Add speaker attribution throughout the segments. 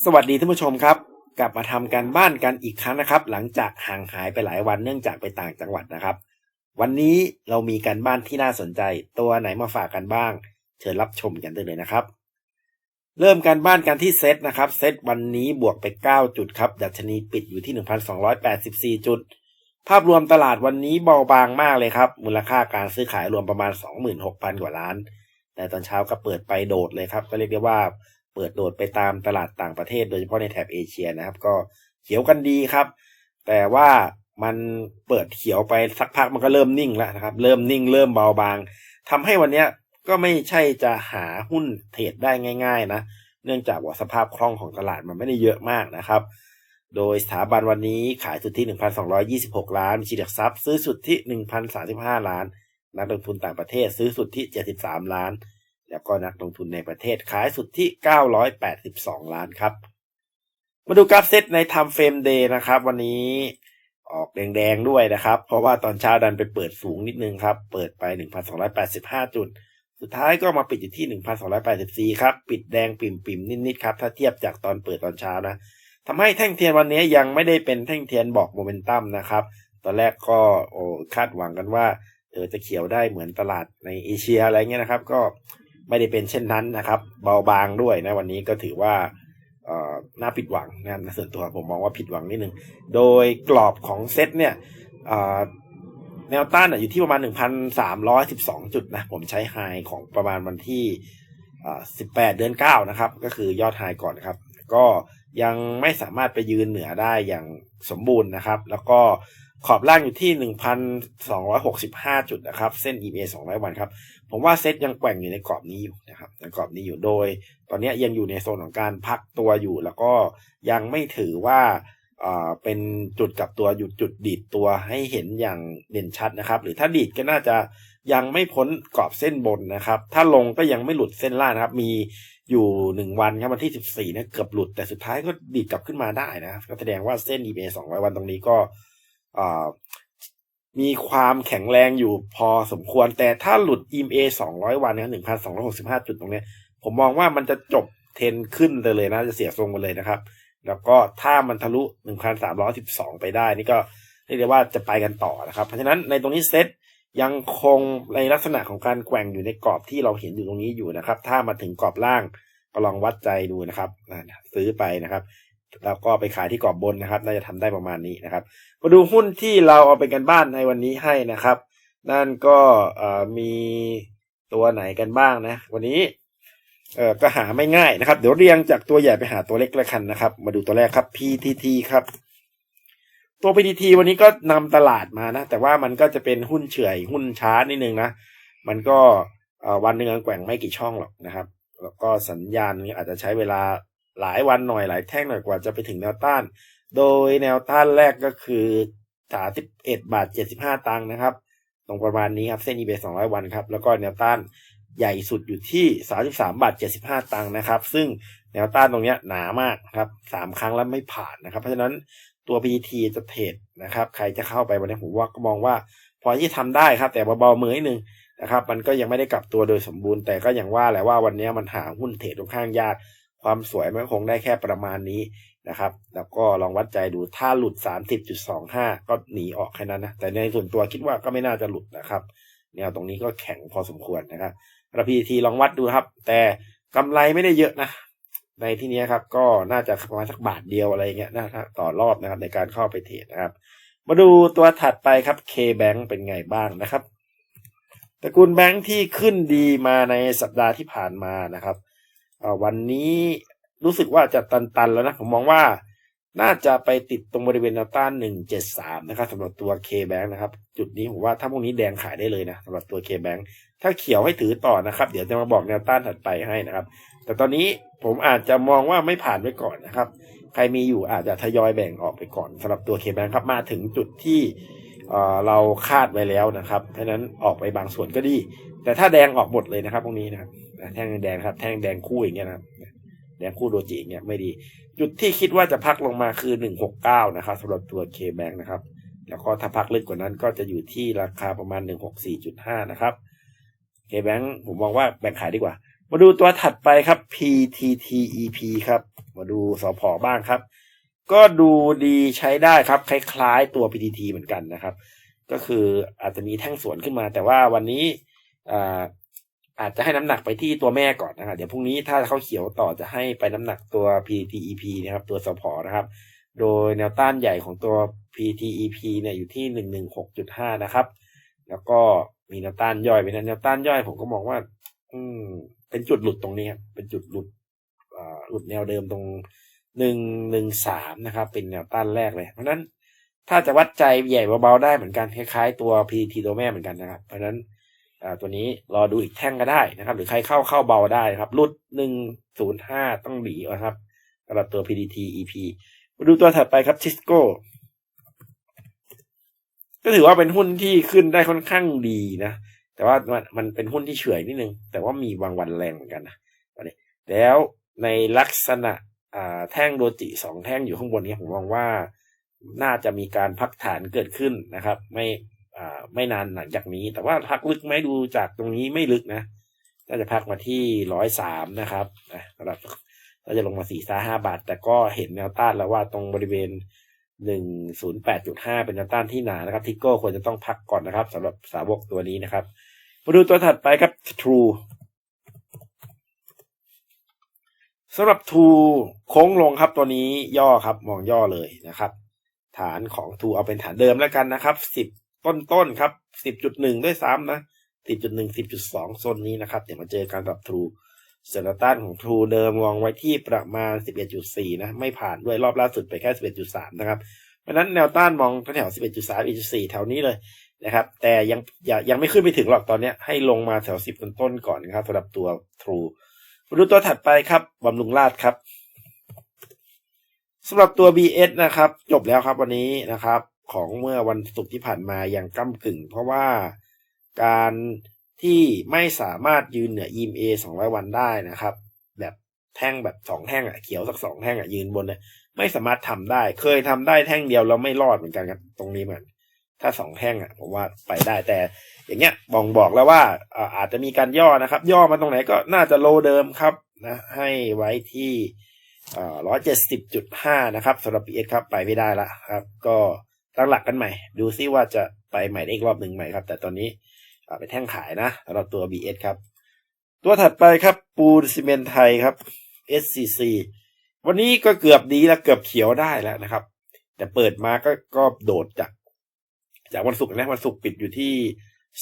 Speaker 1: สวัสดีท่านผู้ชมครับ กลับมาทำการบ้านกันอีกครั้งนะครับ หลังจากห่างหายไปหลายวันเนื่องจากไปต่างจังหวัดนะครับ วันนี้เรามีการบ้านที่น่าสนใจ ตัวไหนมาฝากกันบ้าง เชิญรับชมกันได้เลยนะครับ เริ่มการบ้านกันที่เซตนะครับเซตวันนี้บวกไป 9 จุดครับดัชนีปิดอยู่ที่ 1,284 จุด ภาพรวมตลาดวันนี้เบาบางมากเลยครับ มูลค่าการซื้อขายรวมประมาณ 26,000 กว่าล้าน แต่ตอนเช้าก็เปิดไปโดดเลยครับก็เรียกได้ว่า เปิดโดดไปตามตลาดต่างประเทศ โดยเฉพาะในแถบเอเชียนะครับ ก็เขียวกันดีครับ แต่ว่ามันเปิดเขียวไปสักพักมันก็เริ่มนิ่งแล้วนะครับ เริ่มนิ่ง เริ่มเบาบางทำให้วันนี้ก็ไม่ใช่จะหาหุ้นเทรดได้ง่าย ๆ นะ เนื่องจากว่าสภาพคล่องของตลาดมันไม่ได้เยอะมากนะครับ โดยสถาบันวันนี้ขายสุดที่1,226 ล้านมีชีดักทรัพย์ ซื้อสุดที่1,035 ล้าน นักลงทุนต่างประเทศซื้อสุดที่73 ล้าน แล้วก็นักลงทุนในประเทศขายสุดที่ 982 ล้านครับ มาดูกราฟเซตใน Time Frame Day นะครับ วันนี้ออกแดงๆด้วยนะครับ เพราะว่าตอนเช้าดันไปเปิดสูงนิดนึงครับ เปิดไป 1,285 จุด สุดท้ายก็มาปิดอยู่ที่ 1,284 ครับ ปิดแดงปิ่มๆ นิดๆ ครับ ถ้าเทียบจากตอนเปิดตอนเช้านะทำให้แท่งเทียนวันนี้ยังไม่ได้เป็นแท่งเทียนบอกโมเมนตัมนะครับ ตอนแรกก็โอ้คาดหวังกันว่าเออจะเขียวได้เหมือนตลาดในเอเชียอะไรเงี้ยนะครับ ก็ ไม่ได้เป็นเช่นนั้นนะครับ เบาบางด้วยนะวันนี้ก็ถือว่าน่าผิดหวังนะส่วนตัวผมมองว่าผิดหวังนิดนึง โดยกรอบของเซตเนี่ยแนวต้านอยู่ที่ประมาณ 1,312 จุดนะผมใช้ไฮของประมาณวันที่ 18 เดือน 9 นะครับ ก็คือยอดไฮก่อนนะครับ ก็ยังไม่สามารถไปยืนเหนือได้อย่างสมบูรณ์นะครับ แล้วก็ ขอบล่างอยู่ที่1,265จุดนะครับ เส้น EMA 200วันครับ ผมว่าเซตยังแกว่งอยู่ในกรอบนี้อยู่นะครับในกรอบนี้อยู่โดย ตอนนี้ยังอยู่ในโซนของการพักตัวอยู่ แล้วก็ยังไม่ถือว่าเป็นจุดกับตัวหยุดจุดดีดตัวให้เห็นอย่างเด่นชัดนะครับ หรือถ้าดีดก็น่าจะยังไม่พ้นกรอบเส้นบนนะครับ ถ้าลงก็ยังไม่หลุดเส้นล่างนะครับ มีอยู่หนึ่งวันครับวันที่สิบสี่นะเกือบหลุดแต่สุดท้ายก็ดีดกลับขึ้นมาได้นะครับก็แสดงว่าเส้น EMA สองร้อยวันตรงนี้ก็ มีความแข็งแรงอยู่พอสมควร แต่ถ้าหลุด EMA สองร้อยวันนะหนึ่งพันสองร้อยหกสิบห้าจุดตรงนี้ ผมมองว่ามันจะจบเทนขึ้นเลยเลยนะ จะเสียทรงไปเลยนะครับ แล้วก็ถ้ามันทะลุหนึ่งพันสามร้อยสิบสองไปได้ นี่ก็เรียกได้ว่าจะไปกันต่อนะครับ เพราะฉะนั้นในตรงนี้เซตยังคงในลักษณะของการแกว่งอยู่ในกรอบที่เราเห็นอยู่ตรงนี้อยู่นะครับ ถ้ามาถึงกรอบล่างก็ลองวัดใจดูนะครับ ซื้อไปนะครับ แล้วก็ไปขายที่กรอบบนนะครับ น่าจะทำได้ประมาณนี้นะครับมาดูหุ้นที่เราเอาไปกันบ้านในวันนี้ให้นะครับ นั่นก็มีตัวไหนกันบ้างนะ วันนี้เออก็หาไม่ง่ายนะครับ เดี๋ยวเรียงจากตัวใหญ่ไปหาตัวเล็กละกันนะครับ มาดูตัวแรกครับ PTT ครับ ตัว PTT วันนี้ก็นำตลาดมานะ แต่ว่ามันก็จะเป็นหุ้นเฉื่อยหุ้นช้านิดนึงนะ มันก็วันหนึ่งแกว่งไม่กี่ช่องหรอกนะครับ แล้วก็สัญญาณนี้อาจจะใช้เวลา หลายวันหน่อยหลายแท่งหน่อยกว่าจะไปถึงแนวต้าน โดยแนวต้านแรกก็คือสาสิบเอ็ดบาทเจ็ดสิบห้าตังค์นะครับ ตรงประมาณนี้ครับเส้น eBay สองร้อยวันครับ แล้วก็แนวต้านใหญ่สุดอยู่ที่สาสิบสามบาทเจ็ดสิบห้าตังค์นะครับ ซึ่งแนวต้านตรงนี้หนามากครับสามครั้งแล้วไม่ผ่านนะครับ เพราะฉะนั้นตัว PT จะเทรดนะครับ ใครจะเข้าไปวันนี้ผมว่าก็มองว่า พอที่ทำได้ครับ แต่เบาๆมือนิดนึงนะครับ มันก็ยังไม่ได้กลับตัวโดยสมบูรณ์แต่ก็อย่างว่าแหละว่าวันนี้มันหาหุ้นเทรดค่อนข้างยาก ความสวยมันคงได้แค่ประมาณนี้นะครับ แล้วก็ลองวัดใจดูถ้าหลุด 30.25 ก็หนีออกแค่นั้นนะ แต่ในส่วนตัวคิดว่าก็ไม่น่าจะหลุดนะครับแนวตรงนี้ก็แข็งพอสมควรนะครับระพีทีลองวัดดูครับ แต่กำไรไม่ได้เยอะนะ ในที่นี้ครับก็น่าจะประมาณสักบาทเดียวอะไรเงี้ยนะต่อรอบนะครับในการเข้าไปเทรดนะครับ มาดูตัวถัดไปครับ K-Bank เป็นไงบ้างนะครับตระกูลแบงค์ที่ขึ้นดีมาในสัปดาห์ที่ผ่านมานะครับ วันนี้รู้สึกว่าจะตันๆ แล้วนะ ผมมองว่าน่าจะไปติดตรงบริเวณแนวต้าน 173 นะครับสำหรับตัว K-Bank นะครับ จุดนี้ผมว่าถ้าพวกนี้แดงขายได้เลยนะสำหรับตัว K-Bank ถ้าเขียวให้ถือต่อนะครับ เดี๋ยวจะมาบอกแนวต้านถัดไปให้นะครับ แต่ตอนนี้ผมอาจจะมองว่าไม่ผ่านไว้ก่อนนะครับ ใครมีอยู่อาจจะทยอยแบ่งออกไปก่อนสำหรับตัว K-Bank ครับมาถึงจุดที่เราคาดไว้แล้วนะครับเพราะนั้นออกไปบางส่วนก็ดี แต่ถ้าแดงออกหมดเลยนะครับพวกนี้นะครับ แท่งแดงครับ แท่งแดงคู่อย่างเงี้ยนะครับแดงคู่โดจิอย่างเงี้ยไม่ดี จุดที่คิดว่าจะพักลงมาคือหนึ่งหกเก้านะครับสำหรับตัว K-Bank นะครับ แล้วก็ถ้าพักลึกกว่านั้นก็จะอยู่ที่ราคาประมาณหนึ่งหกสี่จุดห้านะครับ K-Bank ผมมองว่าแบ่งขายดีกว่า มาดูตัวถัดไปครับ PTTEP ครับ มาดูสอพอบ้างครับ ก็ดูดีใช้ได้ครับ คล้ายๆตัว PTT เหมือนกันนะครับ ก็คืออาจจะมีแท่งสวนขึ้นมา แต่ว่าวันนี้ อาจจะให้น้ำหนักไปที่ตัวแม่ก่อนนะครับเดี๋ยวพรุ่งนี้ถ้าเขาเขียวต่อจะให้ไปน้ำหนักตัว PTEP นะครับตัวสพนะครับ โดยแนวต้านใหญ่ของตัว PTEP เนี่ยอยู่ที่หนึ่งหนึ่งหกจุดห้านะครับ แล้วก็มีแนวต้านย่อยไปนแนวต้านย่อยผมก็มองว่า อืม เป็นจุดหลุดตรงนี้ครับเป็นจุดหลุดหลุดแนวเดิมตรงหนึ่งหนึ่งสามนะครับ เป็นแนวต้านแรกเลย เพราะนั้นถ้าจะวัดใจใหญ่เบาๆได้เหมือนกันคล้ายๆตัว PTT ตัวแม่เหมือนกันนะครับ เพราะนั้น อ่าตัวนี้รอดูอีกแท่งก็ได้นะครับ หรือใครเข้าเข้าเบาได้ครับรุดหนึ่งศูนย์ห้าต้องหลีนะครับสำหรับตัว PDT EP มาดูตัวถัดไปครับ Cisco ก็ถือว่าเป็นหุ้นที่ขึ้นได้ค่อนข้างดีนะ แต่ว่ามันมันเป็นหุ้นที่เฉื่อยนิดนึง แต่ว่ามีวางวันแรงเหมือนกันนะวันนี้แล้วในลักษณะอ่าแท่งโดจิสองแท่งอยู่ข้างบนนี้ผมมองว่าน่าจะมีการพักฐานเกิดขึ้นนะครับ ไม่ ไม่นานหลังจากนี้ แต่ว่าพักลึกไหมดูจากตรงนี้ไม่ลึกนะน่าจะพักมาที่ร้อยสามนะครับนะสำหรับก็จะลงมาสี่ซาห้าบาท แต่ก็เห็นแนวต้านแล้วว่าตรงบริเวณหนึ่งศูนย์แปดจุดห้าเป็นแนวต้านที่หนานะครับทิกโก้ควรจะต้องพักก่อนนะครับสำหรับสาวกตัวนี้นะครับ มาดูตัวถัดไปครับ True สำหรับ True โค้งลงครับตัวนี้ย่อครับมองย่อเลยนะครับ ฐานของ True เอาเป็นฐานเดิมแล้วกันนะครับสิบ ต้นๆครับสิบจุดหนึ่งด้วยซ้ำนะสิบจุดหนึ่งสิบจุดสองโซนนี้นะครับเดี๋ยวมาเจอกันกับ True เซนต้านของ True เดิมวางไว้ที่ประมาณ 11.4 นะ ไม่ผ่านด้วยรอบล่าสุดไปแค่ 11.3 นะครับ เพราะนั้นแนวต้านมองแถว 11.3 11.4 แถวนี้เลยนะครับ แต่ยังยังยังไม่ขึ้นไปถึงหรอกตอนนี้ให้ลงมาแถว 10 ต้นต้นๆก่อนนะครับสำหรับตัว True มาดูตัวถัดไปครับบำรุงราชครับสำหรับตัว BS นะครับ จบแล้วครับวันนี้นะครับ ของเมื่อวันศุกร์ที่ผ่านมาอย่างก้ากึ่ง เพราะว่าการที่ไม่สามารถยืนเหนือ EMA 200 วันได้นะครับ แบบแท่งแบบสองแท่งอะเขียวสักสองแท่งอะยืนบนเนี่ยไม่สามารถทำได้ เคยทำได้แท่งเดียวแล้วไม่รอดเหมือนกันครับตรงนี้มัน ถ้าสองแท่งอะผมว่าไปได้แต่ อย่างเงี้ยบอกบอกแล้วว่าอ่าอาจจะมีการย่อนะครับ ย่อมาตรงไหนก็น่าจะโลเดิมครับนะให้ไว้ที่ร้อยเจ็ดสิบจุดห้านะครับสำหรับ PS ครับไปไม่ได้ละครับ ก็ ตั้งหลักกันใหม่ ดูซิว่าจะไปใหม่ได้อีกรอบหนึ่งไหมครับ แต่ตอนนี้อ่าเป็นแท่งขายนะสำหรับตัว BS ครับ ตัวถัดไปครับปูนซีเมนต์ไทยครับ SCC วันนี้ก็เกือบดีแล้วเกือบเขียวได้แล้วนะครับ แต่เปิดมาก็ก็โดดจาก จากวันศุกร์นะวันศุกร์ปิดอยู่ที่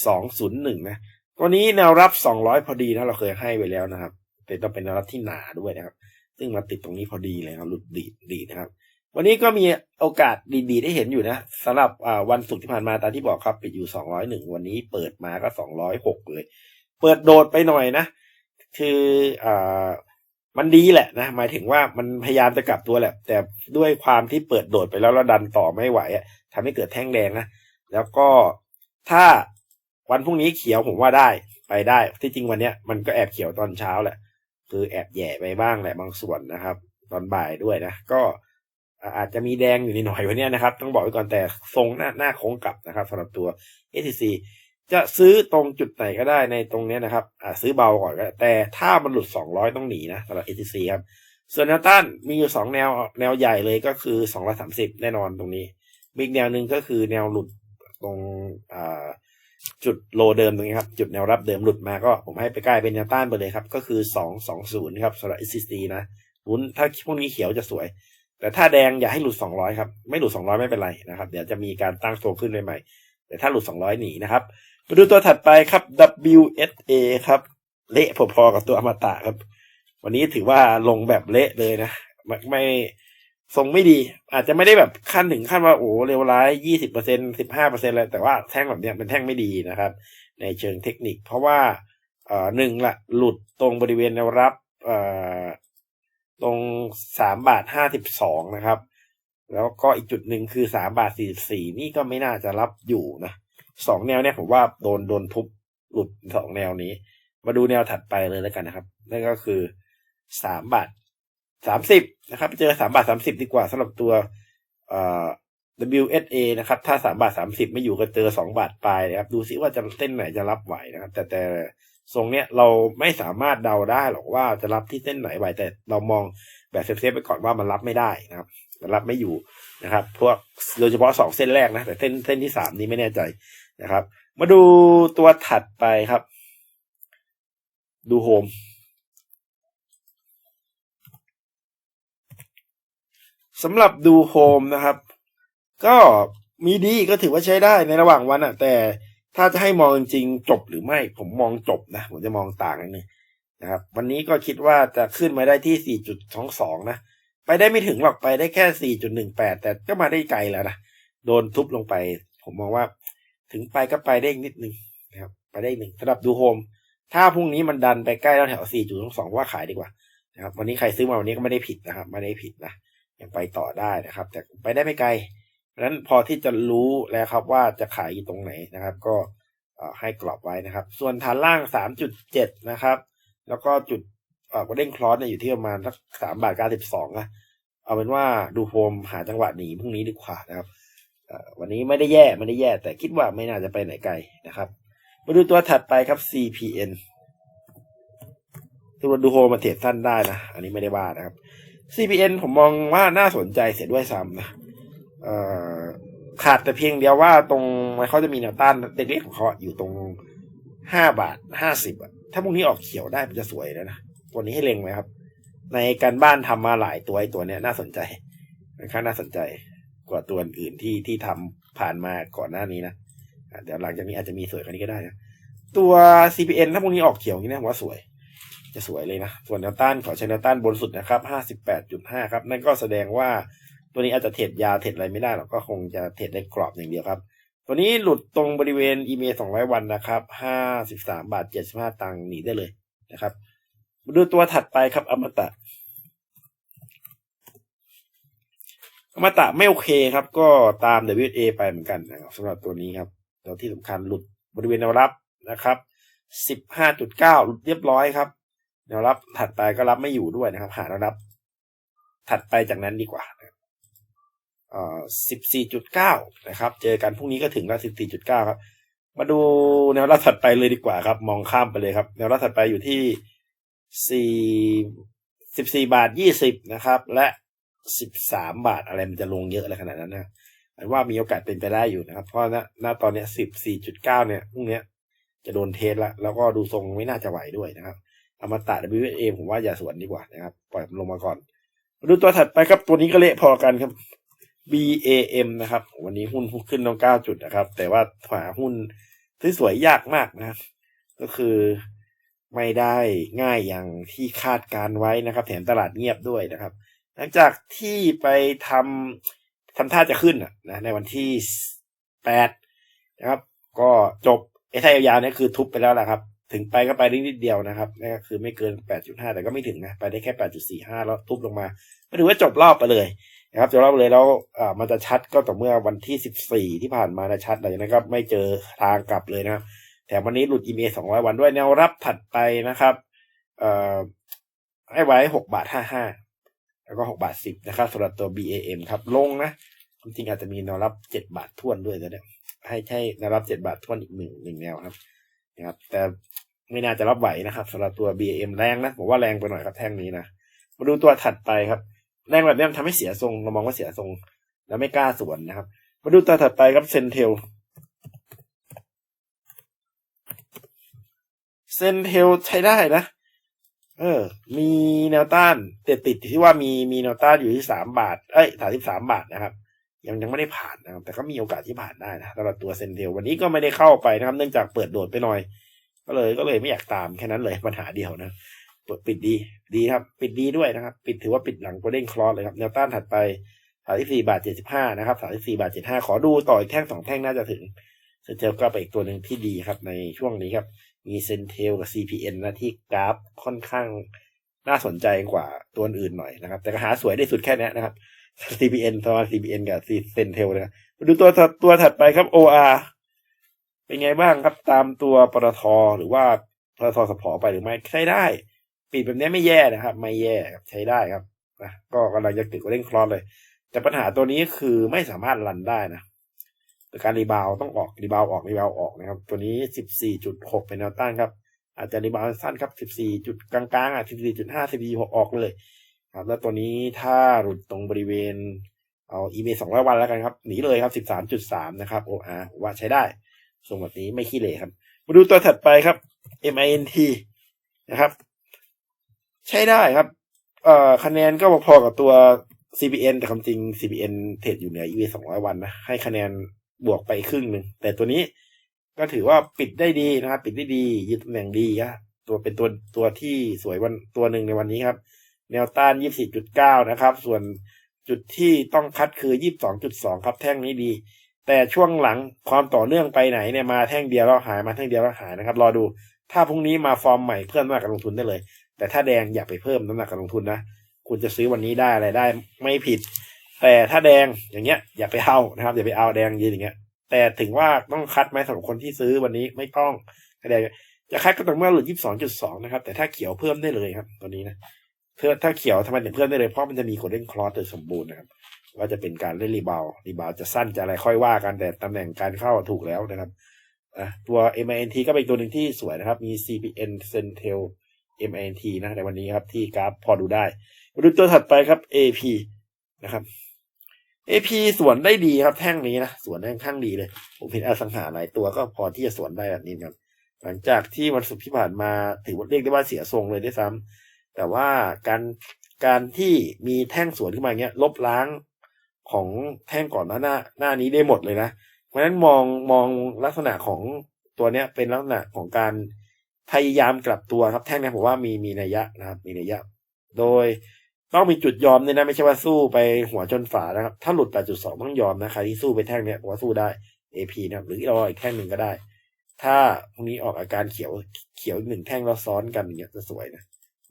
Speaker 1: สองศูนย์หนึ่งนะตัวนี้แนวรับสองร้อยพอดีนะเราเคยให้ไว้แล้วนะครับ แต่ต้องเป็นแนวรับที่หนาด้วยนะครับ ซึ่งมาติดตรงนี้พอดีเลยครับหลุดดีดนะครับ วันนี้ก็มีโอกาสดีๆได้เห็นอยู่นะสำหรับวันศุกร์ที่ผ่านมาตามที่บอกครับ ปิดอยู่สองร้อยหนึ่งวันนี้เปิดมาก็สองร้อยหกเลย เปิดโดดไปหน่อยนะ คืออ่ามันดีแหละนะ หมายถึงว่ามันพยายามจะกลับตัวแหละ แต่ด้วยความที่เปิดโดดไปแล้วแล้วดันต่อไม่ไหวอะทำให้เกิดแท่งแดงนะ แล้วก็ถ้าวันพรุ่งนี้เขียวผมว่าได้ไปได้ ที่จริงวันเนี้ยมันก็แอบเขียวตอนเช้าแหละ คือแอบแย่ไปบ้างแหละบางส่วนนะครับ ตอนบ่ายด้วยนะ ก็ อาจจะมีแดงอยู่นิดหน่อยวันนี้นะครับ ต้องบอกไว้ก่อนแต่ทรงหน้าหน้าโค้งกลับนะครับสำหรับตัว SCC จะซื้อตรงจุดไหนก็ได้ในตรงนี้นะครับอซื้อเบาก่อนก็แต่ถ้ามันหลุด 200 ต้องหนีนะสำหรับ SCC ครับส่วนแนวต้านมีอยู่สองแนวแนวใหญ่เลยก็คือ 230 แน่นอนตรงนี้มีอีกแนวหนึ่งก็คือแนวหลุดตรงจุดโลเดิมตรงนี้ครับ จุดแนวรับเดิมหลุดมาก็ผมให้ไปใกล้เป็นแนวต้านไปเลยครับ ก็คือ 220 ครับสำหรับ SCC นะวุ้นถ้าพวกนี้เขียวจะสวย แต่ถ้าแดงอย่าให้หลุด200ครับ ไม่หลุด200ไม่เป็นไรนะครับ เดี๋ยวจะมีการตั้งตัวขึ้นใหม่ แต่ถ้าหลุด200หนีนะครับมาดูตัวถัดไปครับ WSA ครับเละพอๆกับตัวอมตะครับ วันนี้ถือว่าลงแบบเละเลยนะไม่ไม่ทรงไม่ดี อาจจะไม่ได้แบบขั้นถึงขั้นว่าโอ้เลวร้ายยี่สิบเปอร์เซ็นสิบห้าเปอร์เซ็นเลยแต่ว่าแท่งแบบเนี้ยเป็นแท่งไม่ดีนะครับ ในเชิงเทคนิค เพราะว่าเอ่อหนึ่งละหลุดตรงบริเวณแนวรับเอ่อ ตรงสามบาทห้าสิบสองนะครับ แล้วก็อีกจุดหนึ่งคือสามบาทสี่สี่นี่ก็ไม่น่าจะรับอยู่นะสองแนวเนี่ยผมว่าโดนโดนทุบหลุดสองแนวนี้ มาดูแนวถัดไปเลยแล้วกันนะครับ นั่นก็คือสามบาทสามสิบนะครับไปเจอสามบาทสามสิบดีกว่าสำหรับตัวเอ่อ WSA นะครับ ถ้าสามบาทสามสิบไม่อยู่ก็เจอสองบาทปลายนะครับ ดูซิว่าจะเส้นไหนจะรับไหวนะครับ แต่แต่ ทรงเนี้ยเราไม่สามารถเดาได้หรอกว่าจะรับที่เส้นไหนไหวแต่เรามองแบบเซฟๆไปก่อนว่ามันรับไม่ได้นะครับมันรับไม่อยู่นะครับ พวกโดยเฉพาะสองเส้นแรกนะ แต่เส้นเส้นที่สามนี้ไม่แน่ใจนะครับ มาดูตัวถัดไปครับ ดูโฮมสำหรับดูโฮมนะครับ ก็มีดีก็ถือว่าใช้ได้ในระหว่างวันอะแต่ ถ้าจะให้มองจริงจบหรือไม่ ผมมองจบนะ ผมจะมองต่างนิดนึงนะครับ วันนี้ก็คิดว่าจะขึ้นมาได้ที่ 4.22 นะ ไปได้ไม่ถึงหรอกไปได้แค่ 4.18 แต่ก็มาได้ไกลแล้วนะ โดนทุบลงไป ผมมองว่า ถึงไปก็ไปได้อีกนิดนึงนะครับ ไปได้อีกหนึ่งสำหรับดูโฮม ถ้าพรุ่งนี้มันดันไปใกล้แล้วแถว 4.22 ว่าขายดีกว่านะครับ วันนี้ใครซื้อมาวันนี้ก็ไม่ได้ผิดนะครับ ไม่ได้ผิดนะ ยังไปต่อได้นะครับ แต่ไปได้ไม่ไกล นั้นพอที่จะรู้แล้วครับว่าจะขายอยู่ตรงไหนนะครับ ก็ให้กรอบไว้นะครับ ส่วนฐานล่าง 3.7 นะครับ แล้วก็จุดเออก็เด้งคลอสเนี่ยอยู่ที่ประมาณสักสามบาทเก้าสิบสองนะเอาเป็นว่าดูโฮมหาจังหวะหนีพรุ่งนี้ดีกว่านะครับวันนี้ไม่ได้แย่ไม่ได้แย่ แต่คิดว่าไม่น่าจะไปไหนไกลนะครับ มาดูตัวถัดไปครับ CPN ตัวดูโฮมมาเทรดสั้นได้นะ อันนี้ไม่ได้ว่านะครับ CPN ผมมองว่าน่าสนใจเสียด้วยซ้ำนะ ขาดแต่เพียงเดียวว่าตรงมันเขาจะมีแนวต้านเล็กๆของเขาอยู่ตรงห้าบาทห้าสิบอะ ถ้าพวกนี้ออกเขียวได้มันจะสวยแล้วนะ ตัวนี้ให้เล็งไหมครับ ในการบ้านทำมาหลายตัวไอ้ตัวเนี้ยน่าสนใจค่อนข้างน่าสนใจกว่าตัวอื่นที่ที่ทำผ่านมาก่อนหน้านี้นะเดี๋ยวหลังจากนี้อาจจะมีสวยกว่านี้ก็ได้นะ ตัว CPN ถ้าพวกนี้ออกเขียวนี่นะว่าสวย จะสวยเลยนะ ส่วนแนวต้านขอใช้แนวต้านบนสุดนะครับห้าสิบแปดจุดห้าครับ นั่นก็แสดงว่า ตัวนี้อาจจะเทรดยาเทรดอะไรไม่ได้หรอกก็คงจะเทรดได้กรอบอย่างเดียวครับ ตัวนี้หลุดตรงบริเวณอีเมลสองร้อยวันนะครับห้าสิบสามบาทเจ็ดสิบห้าตังค์หนีได้เลยนะครับมาดูตัวถัดไปครับอมตะอมตะไม่โอเคครับ ก็ตาม WA ไปเหมือนกันนะครับสำหรับตัวนี้ครับแล้วที่สำคัญหลุดบริเวณแนวรับนะครับสิบห้าจุดเก้าหลุดเรียบร้อยครับแนวรับถัดไปก็รับไม่อยู่ด้วยนะครับ หาแนวรับ ถัดไปจากนั้นดีกว่าเอ่อ สิบสี่จุดเก้านะครับ เจอกันพรุ่งนี้ก็ถึงแล้วสิบสี่จุดเก้าครับ มาดูแนวรับถัดไปเลยดีกว่าครับ มองข้ามไปเลยครับ แนวรับถัดไปอยู่ที่สี่สิบสี่บาทยี่สิบนะครับ และสิบสามบาทอะไรมันจะลงเยอะอะไรขนาดนั้นนะอันว่ามีโอกาสเป็นไปได้อยู่นะครับ เพราะณณตอนนี้สิบสี่จุดเก้าเนี่ยพรุ่งนี้จะโดนเทสละแล้วก็ดูทรงไม่น่าจะไหวด้วยนะครับเอามาตะ WA ผมว่าอย่าสวนดีกว่านะครับ ปล่อยมันลงมาก่อนมาดูตัวถัดไปครับตัวนี้ก็เละพอกันครับ BAM นะครับ วันนี้หุ้นขึ้นต้องเก้าจุดนะครับ แต่ว่าหาหุ้นที่สวยยากมากนะครับ ก็คือไม่ได้ง่ายอย่างที่คาดการไว้นะครับ แถมตลาดเงียบด้วยนะครับ หลังจากที่ไปทำทำท่าจะขึ้นนะในวันที่แปดนะครับ ก็จบไอ้ท่ายาวๆนี่คือทุบไปแล้วแหละครับถึงไปก็ไปนิดเดียวนะครับนั่นก็คือไม่เกิน 8.5 แต่ก็ไม่ถึงนะ ไปได้แค่ 8.45 แล้วทุบลงมาก็ถือว่าจบรอบไปเลย นะครับจบรอบเลยแล้วอ่ามันจะชัดก็ต่อเมื่อวันที่14ที่ผ่านมานะชัดเลยนะครับ ไม่เจอทางกลับเลยนะแถมวันนี้หลุดอีเมล200วันด้วยแนวรับถัดไปนะครับเอ่อให้ไว้6บาท55แล้วก็6บาท10นะครับสำหรับตัว BAM ครับลงนะจริงอาจจะมีแนวรับ7บาททวนด้วยนะเนี่ยให้ใช่แนวรับ7บาททวนอีกหนึ่งหนึ่งแนวครับนะครับ แต่ไม่น่าจะรับไหวนะครับสำหรับตัว BAM แรงนะผมว่าแรงไปหน่อยครับแท่งนี้นะมาดูตัวถัดไปครับ แรงแบบนี้มันทำให้เสียทรงเรามองว่าเสียทรง แล้วไม่กล้าสวนนะครับ มาดูตัวถัดไปครับเซนเทลเซนเทลใช้ได้นะเออ มีแนวต้านติดติดที่ว่ามีมีแนวต้านอยู่ที่สามบาท เอ้ยสามสิบสามบาทนะครับ ยังยังไม่ได้ผ่านนะครับ แต่ก็มีโอกาสที่ผ่านได้นะสำหรับตัวเซนเทลวันนี้ก็ไม่ได้เข้าไปนะครับ เนื่องจากเปิดโดดไปหน่อย ก็เลยก็เลยไม่อยากตามแค่นั้นเลยปัญหาเดียวนะ ปิดปิดดี ดีครับ ปิดดีด้วยนะครับ ปิดถือว่าปิดหลังโกลเด้นคลอสเลยครับแนวต้านถัดไปสามสิบสี่บาทเจ็ดสิบห้านะครับสามสิบสี่บาทเจ็ดห้าขอดูต่ออีกแท่งสองแท่งน่าจะถึงเซนเทลก็ไปอีกตัวหนึ่งที่ดีครับ ในช่วงนี้ครับ มีเซนเทลกับ CPN นะที่กราฟค่อนข้างน่าสนใจกว่าตัวอื่นหน่อยนะครับ แต่ก็หาสวยได้สุดแค่นี้นะครับ CPN ตัว CPN กับเซนเทลนะครับมาดูตัวตัวถัดไปครับ OR เป็นไงบ้างครับตามตัวปตทหรือว่าปตทสพไปหรือไม่ใช้ได้ ปิดแบบนี้ไม่แย่นะครับ ไม่แย่ใช้ได้ครับนะก็กำลังจะติดก็เร่งคลอสเลย แต่ปัญหาตัวนี้คือไม่สามารถรันได้นะแต่การรีบาวต้องออกรีบาวออกรีบาวออกนะครับ ตัวนี้สิบสี่จุดหกเป็นแนวต้านครับ อาจจะรีบาวสั้นครับสิบสี่จุดกลางๆอะสิบสี่จุดห้าสิบสี่หกออกเลย ครับ แล้วตัวนี้ถ้าหลุดตรงบริเวณเอาอีเมลสองร้อยวันแล้วกันครับหนีเลยครับสิบสามจุดสามนะครับ OR ว่าใช้ได้ทรงแบบนี้ไม่ขี้เหร่ครับ มาดูตัวถัดไปครับ MINT นะครับ ใช้ได้ครับ เอ่อคะแนนก็พอๆกับตัว CPN แต่ความจริง CPN เทรดอยู่เหนือ EV สองร้อยวันนะให้คะแนนบวกไปครึ่งหนึ่ง แต่ตัวนี้ก็ถือว่าปิดได้ดีนะครับปิดได้ดียึดตำแหน่งดีครับตัวเป็นตัวตัวที่สวยวันตัวหนึ่งในวันนี้ครับ แนวต้าน 24.9 นะครับ ส่วนจุดที่ต้องคัดคือ 22.2 ครับ แท่งนี้ดี แต่ช่วงหลังความต่อเนื่องไปไหนเนี่ยมาแท่งเดียวแล้วหายมาแท่งเดียวแล้วหายนะครับ รอดู ถ้าพรุ่งนี้มาฟอร์มใหม่เพิ่มน้ำหนักการลงทุนได้เลย แต่ถ้าแดงอย่าไปเพิ่มน้ำหนักการลงทุนนะคุณจะซื้อวันนี้ได้อะไรได้ ไม่ผิด แต่ถ้าแดงอย่างเงี้ย อย่าไปเอานะครับ อย่าไปเอาแดงยืนอย่างเงี้ย แต่ถึงว่าต้องคัดไหมสำหรับคนที่ซื้อวันนี้ไม่ต้องแดงจะคัดก็ต้องเมื่อหลุด22.2นะครับ แต่ถ้าเขียวเพิ่มได้เลยครับตัวนี้นะเพื่อถ้าเขียวทำไมถึงเพิ่มได้เลยเพราะมันจะมีโคเด้นคลอสโดยสมบูรณ์นะครับว่าจะเป็นการเล่นรีบาวด์รีบาวด์จะสั้นจะอะไรค่อยว่ากันแต่ตำแหน่งการเข้าถูกแล้วนะครับตัว MINT ก็เป็นอีกตัวหนึ่งที่สวยนะครับ มี CPN Centel MINT นะในวันนี้ครับ ที่กราฟพอดูได้มาดูตัวถัดไปครับ AP นะครับ AP สวนได้ดีครับ แท่งนี้นะสวนได้ค่อนข้างดีเลย ผมเห็นอสังหาหลายตัวก็พอที่จะสวนได้แบบนี้ครับ หลังจากที่วันศุกร์ที่ผ่านมาถือว่าเรียกได้ว่าเสียทรงเลยด้วยซ้ำแต่ว่าการการที่มีแท่งสวนขึ้นมาเงี้ย ลบล้างของแท่งก่อนหน้าหน้าหน้านี้ได้หมดเลยนะ เพราะฉะนั้นมองมองลักษณะของตัวเนี้ยเป็นลักษณะของการ พยายามกลับตัวครับแท่งนี้ผมว่ามีมีนัยยะนะครับ มีนัยยะ โดยต้องมีจุดยอมเนี่ยนะไม่ใช่ว่าสู้ไปหัวจนฝานะครับ ถ้าหลุด 8.2 ต้องยอมนะใครที่สู้ไปแท่งเนี้ยผมว่าสู้ได้ AP นะครับ หรือรออีกแท่งหนึ่งก็ได้ ถ้าพรุ่งนี้ออกอาการเขียวเขียวอีกหนึ่งแท่งแล้วซ้อนกันอย่างเงี้ยจะสวยนะ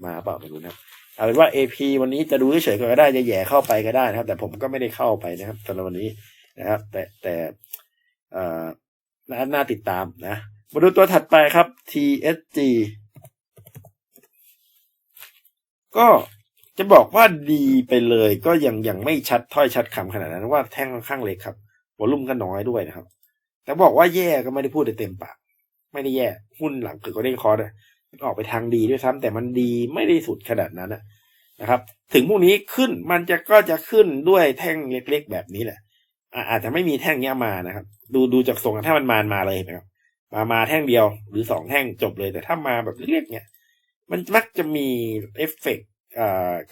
Speaker 1: มาเปล่าไม่รู้นะเอาเป็นว่า AP วันนี้จะดูเฉยๆก็ได้จะแย่เข้าไปก็ได้นะครับ แต่ผมก็ไม่ได้เข้าไปนะครับสำหรับวันนี้นะครับ แต่แต่เอ่อน่าติดตามนะ มาดูตัวถัดไปครับ TSG ก็จะบอกว่าดีไปเลยก็ยังยังไม่ชัดถ้อยชัดคำขนาดนั้นว่าแท่งค่อนข้างเล็กครับวอลุ่มก็น้อยด้วยนะครับ แต่บอกว่าแย่ก็ไม่ได้พูดได้เต็มปาก ไม่ได้แย่ หุ้นหลังคือก็ได้คอร์ดออกไปทางดีด้วยซ้ำแต่มันดีไม่ได้สุดขนาดนั้นนะครับ ถึงพวกนี้ขึ้นมันจะก็จะขึ้นด้วยแท่งเล็กๆแบบนี้แหละอาจจะไม่มีแท่งเนี้ยมานะครับ ดูดูจากทรงถ้ามันมามาเลยเห็นะครับ มามาแท่งเดียว หรือสองแท่งจบเลยแต่ถ้ามาแบบเล็กเนี่ย มันมักจะมีเอฟเฟกต์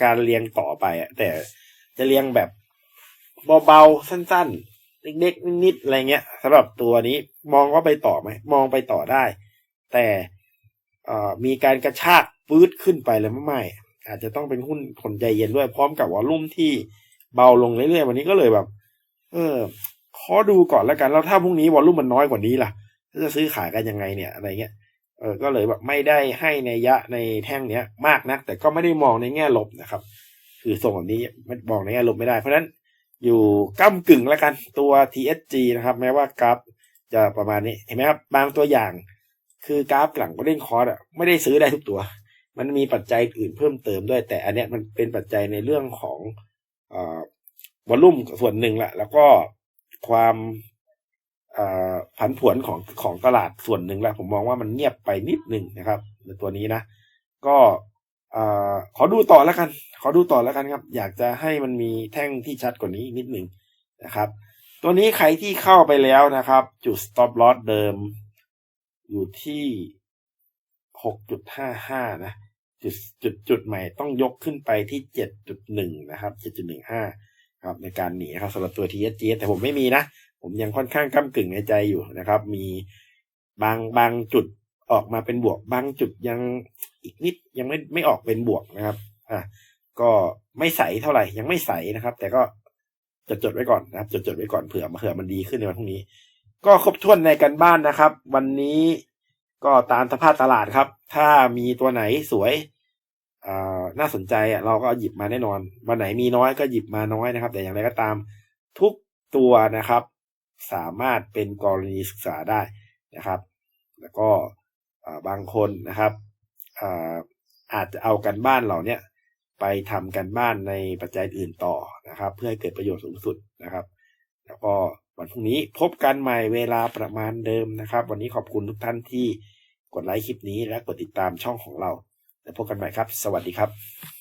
Speaker 1: การเรียงต่อไปอะแต่จะเรียงแบบเบาๆสั้นๆเล็กๆนิดๆอะไรเงี้ยสำหรับตัวนี้มองว่าไปต่อไหมมองไปต่อได้ แต่มีการกระชากปื๊ดขึ้นไปเลยไม่อาจจะต้องเป็นหุ้นคนใจเย็นด้วยพร้อมกับวอลุ่มที่เบาลงเรื่อยๆวันนี้ก็เลยแบบ เออขอดูก่อนแล้วกันแล้วถ้าพรุ่งนี้วอลุ่มมันน้อยกว่านี้ล่ะ จะซื้อขายกันยังไงเนี่ยอะไรเงี้ยเออก็เลยแบบไม่ได้ให้ในยะในแท่งเนี้ยมากนะแต่ก็ไม่ได้มองในแง่ลบนะครับ คือส่งแบบนี้ไม่มองในแง่ลบไม่ได้ เพราะฉะนั้นอยู่ก้ากึ่งแล้วกันตัว TSG นะครับ แม้ว่ากราฟจะประมาณนี้เห็นไหมครับบางตัวอย่าง คือกราฟหลังก็เล่นคอร์สอะไม่ได้ซื้อได้ทุกตัว มันมีปัจจัยอื่นเพิ่มเติมด้วย แต่อันเนี้ยมันเป็นปัจจัยในเรื่องของอ่อวอลุ่มส่วนหนึ่งแหละแล้วก็ความ ผันผวนของของตลาดส่วนหนึ่งแล้วผมมองว่ามันเงียบไปนิดหนึ่งนะครับในตัวนี้นะ ก็ขอดูต่อแล้วกัน ขอดูต่อแล้วกันครับ อยากจะให้มันมีแท่งที่ชัดกว่านี้นิดหนึ่งนะครับ ตัวนี้ใครที่เข้าไปแล้วนะครับ จุด stop loss เดิม อยู่ที่หกจุดห้าห้านะจุดจุดจุดใหม่ต้องยกขึ้นไปที่เจ็ดจุดหนึ่งนะครับเจ็ดจุดหนึ่งห้าครับในการหนีครับสำหรับตัว TSG แต่ผมไม่มีนะ ผมยังค่อนข้างก้ากึ่งในใจอยู่นะครับ มีบางบางจุดออกมาเป็นบวก บางจุดยังอีกนิดยังไม่ไม่ออกเป็นบวกนะครับอะก็ไม่ใสเท่าไหร่ยังไม่ใสนะครับ แต่ก็จดจดไว้ก่อนนะครับจดจดไว้ก่อนเผื่อมาเผื่อมันดีขึ้นในวันพรุ่งนี้ ก็ครบถ้วนในกันบ้านนะครับ วันนี้ก็ตามสภาพตลาดครับ ถ้ามีตัวไหนสวยอ่าน่าสนใจอะเราก็หยิบมาแน่นอน วันไหนมีน้อยก็หยิบมาน้อยนะครับ แต่อย่างไรก็ตามทุกตัวนะครับ สามารถเป็นกรณีศึกษาได้นะครับ แล้วก็บางคนนะครับอาจจะเอากันบ้านเหล่านี้ไปทำกันบ้านในปัจจัยอื่นต่อนะครับ เพื่อให้เกิดประโยชน์สูงสุดนะครับ แล้วก็วันพรุ่งนี้พบกันใหม่เวลาประมาณเดิมนะครับ วันนี้ขอบคุณทุกท่านที่กดไลค์คลิปนี้และกดติดตามช่องของเรา แล้วพบกันใหม่ครับ สวัสดีครับ